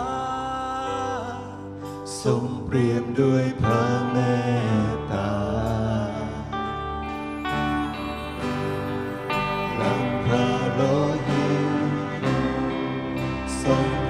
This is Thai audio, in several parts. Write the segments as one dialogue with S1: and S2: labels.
S1: าทรงเปรียบด้วยพระเมตตาหลังพระโลหิตทรง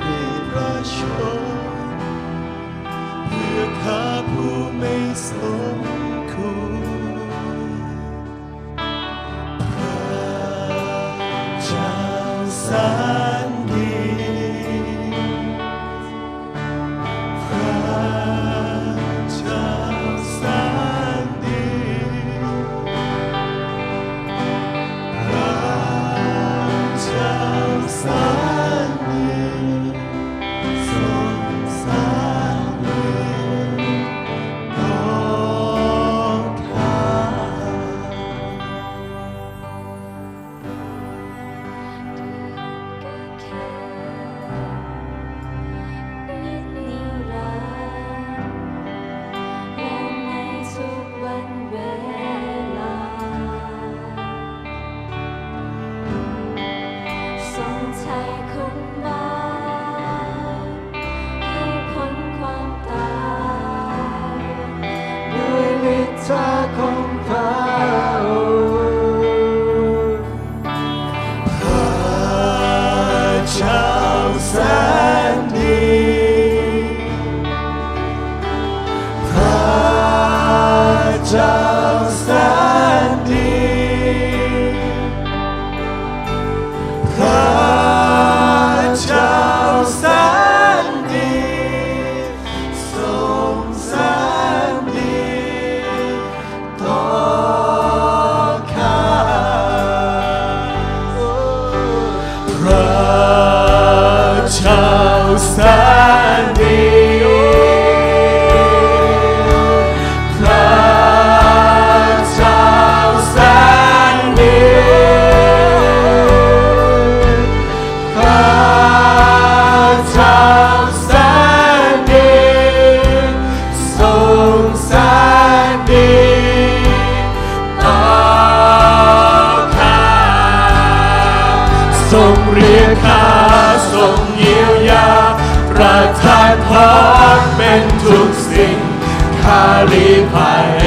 S1: high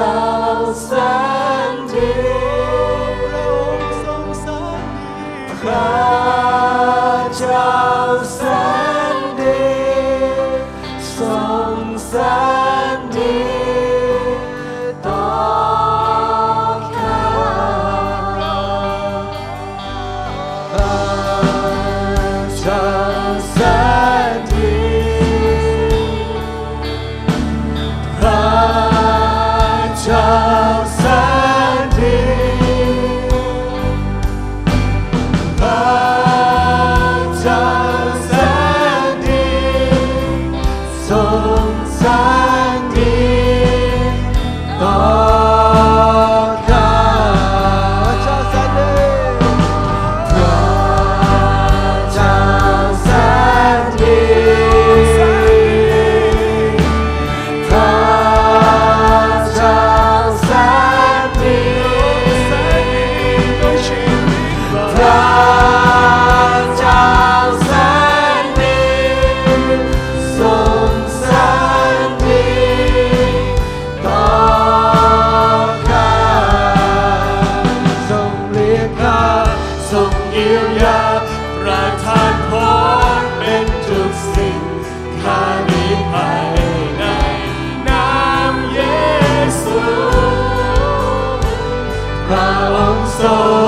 S1: song. ทรง
S2: เยีย
S1: วยาประทานพรเป็นทุกสิ่งข้ามีไยในนามเยซูพระองค์ทรง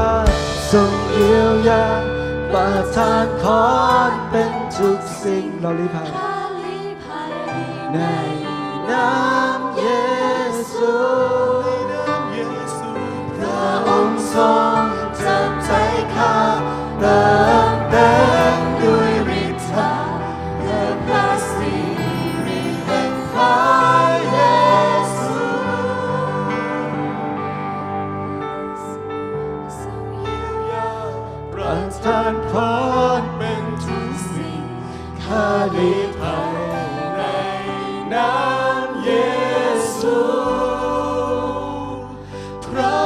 S1: าทรงเยี
S3: ย
S1: วยาประทานอรเป็นทุกสิ่งเราลิภัยในน้ำเยซูพระองค์ทรงจับใจข้า ฤทัยในน้ำเยซูพระ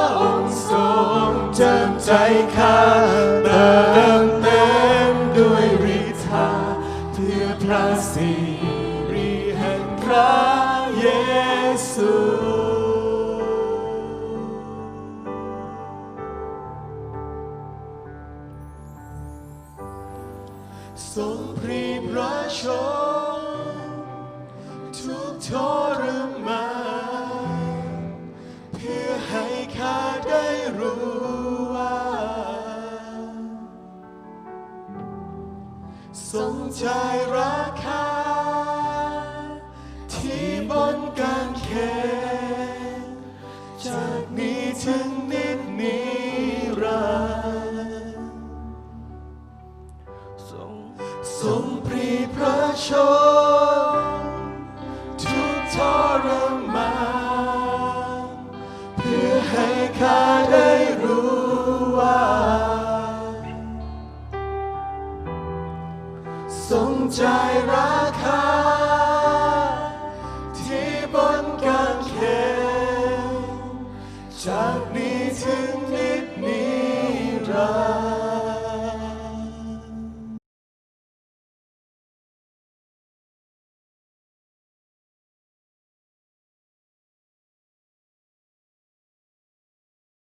S1: ทรงเจิมใจข้าเติมเต็มด้วยฤทธาเพื่อพระสิริแห่งพระเยซู
S3: ทรมาเพื่
S1: อให้ข้าได้รู้
S2: ว่า
S1: สนใจราคาที่บนการเข ข้าได้รู้ว่า ทรงใจรักข้าที่บนกางเขนจากนี้ถึงนิดนิรันร์